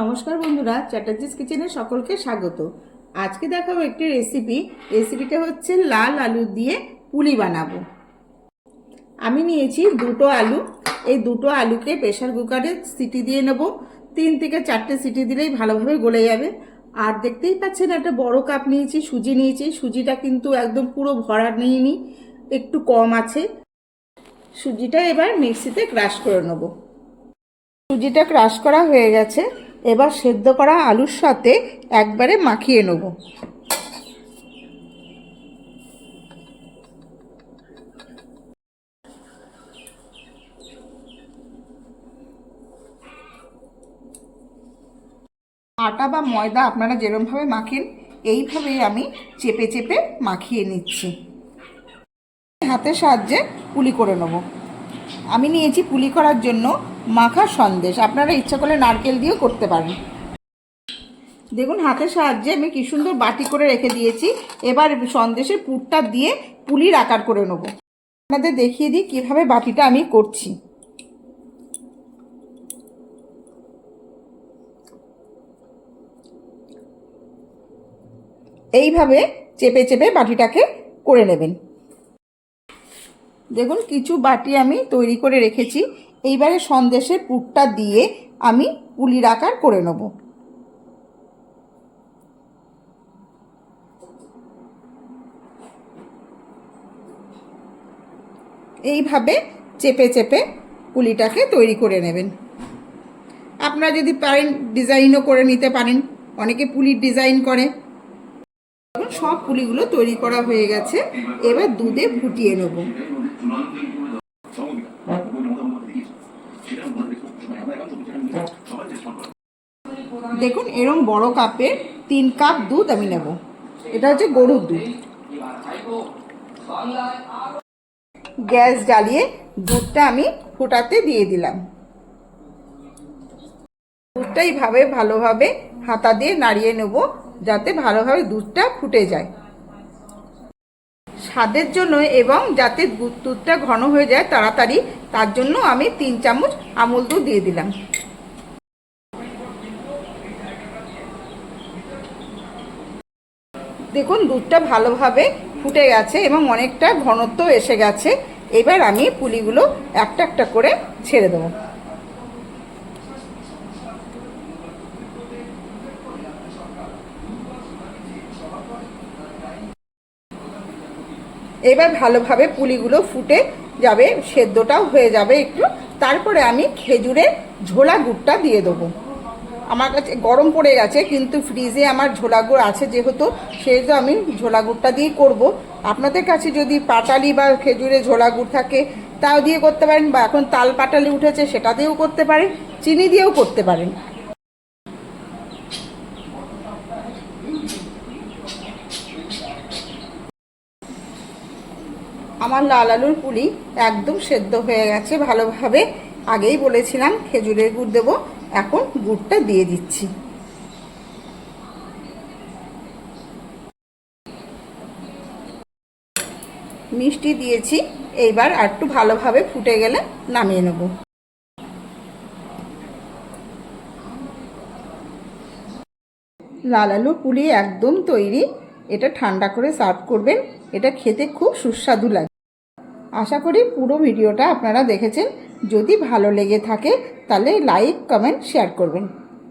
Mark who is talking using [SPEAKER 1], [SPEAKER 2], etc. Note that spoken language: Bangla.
[SPEAKER 1] নমস্কার বন্ধুরা, চ্যাটার্জিস কিচেনে সকলকে স্বাগত। আজকে দেখাবো একটি রেসিপি রেসিপিটা হচ্ছে লাল আলু দিয়ে পুলি বানাবো। আমি নিয়েছি দুটো আলু। এই দুটো আলুকে প্রেশার কুকারে সিটি দিয়ে নেব। তিন থেকে চারটে সিটি দিলেই ভালোভাবে গলে যাবে। আর দেখতেই পাচ্ছেন, একটা বড় কাপ নিয়েছি, সুজি নিয়েছি। সুজিটা কিন্তু একদম পুরো ভরা নিইনি, একটু কম আছে। সুজিটা এবার মিক্সিতে ক্রাশ করে নেব। সুজিটা ক্রাশ করা হয়ে গেছে। এবার সেদ্ধ করা আলুর সাথে একবারে মাখিয়ে নেব। আটা বা ময়দা আপনারা যেরমভাবে মাখেন, এইভাবেই আমি চেপে চেপে মাখিয়ে নিচ্ছি। হাতের সাহায্যে পুলি করে নেব। আমি নিয়েছি পুলি করার জন্য মাখা সন্দেশ। আপনারা ইচ্ছা করলে নারকেল দিয়েও করতে পারেন। দেখুন, হাতের সাহায্যে আমি কি সুন্দর বাটি করে রেখে দিয়েছি। এবার সন্দেশের পুরটা দিয়ে পুলির আকার করে নেব। আপনাদের দেখিয়ে দিই কীভাবে বাটিটা আমি করছি। এইভাবে চেপে চেপে বাটিটাকে করে নেবেন। দেখুন, কিছু বাটি আমি তৈরি করে রেখেছি। এইবারে সন্দেশের পুরটা দিয়ে আমি পুলির আকার করে নেব। এইভাবে চেপে চেপে পুলিটাকে তৈরি করে নেবেন। আপনারা যদি পারেন ডিজাইনও করে নিতে পারেন। অনেকে পুলির ডিজাইন করে। সব পুলিগুলো তৈরি করা হয়ে গেছে। এবার দুধে ফুটিয়ে নেব। দেখুন, এরম বড় কাপে তিন কাপ দুধ আমি নেব। এটা হচ্ছে গরুর দুধ। গ্যাস জ্বালিয়ে দুধটা আমি ফোটাতে দিয়ে দিলাম। দুধটা এইভাবে ভালোভাবে হাতা দিয়ে নাড়িয়ে নেব, যাতে ভালোভাবে দুধটা ফুটে যায়। স্বাদের জন্য এবং যাতে দুধটা ঘন হয়ে যায় তাড়াতাড়ি, তার জন্য আমি তিন চামচ আমুল দুধ দিয়ে দিলাম। দেখুন, দুধটা ভালোভাবে ফুটে গেছে এবং অনেকটা ঘনত্ব এসে গেছে। এবার আমি পুলিগুলো একটা একটা করে ছেড়ে দেবো। এবার ভালোভাবে পুলিগুলো ফুটে যাবে, সেদ্ধটাও হয়ে যাবে একটু। তারপরে আমি খেজুরের ঝোলা গুড়টা দিয়ে দেবো। আমার কাছে গরম পড়ে গেছে, কিন্তু ফ্রিজে আমার ঝোলা গুড় আছে যেহেতু, সেহেতু আমি ঝোলা গুড়টা দিয়েই করব। আপনাদের কাছে যদি পাটালি বা খেজুরের ঝোলা গুড় থাকে, তাও দিয়ে করতে পারেন, বা এখন তাল পাটালি উঠেছে, সেটা দিয়েও করতে পারেন, চিনি দিয়েও করতে পারেন। আমার লাল আলুর পুলি একদম সেদ্ধ হয়ে গেছে ভালোভাবে। আগেই বলেছিলাম খেজুরের গুড় দেবো, এখন গুড়টা দিয়ে দিচ্ছি। মিষ্টি দিয়েছি, এইবার আর একটু ভালোভাবে ফুটে গেলে নামিয়ে নেব। লাল আলু পুলি একদম তৈরি এটা ঠান্ডা করে সার্ভ করবেন। এটা খেতে খুব সুস্বাদু লাগে। আশা করি পুরো ভিডিওটা আপনারা দেখেছেন। যদি ভালো লেগে থাকে, তাহলে লাইক, কমেন্ট, শেয়ার করবেন।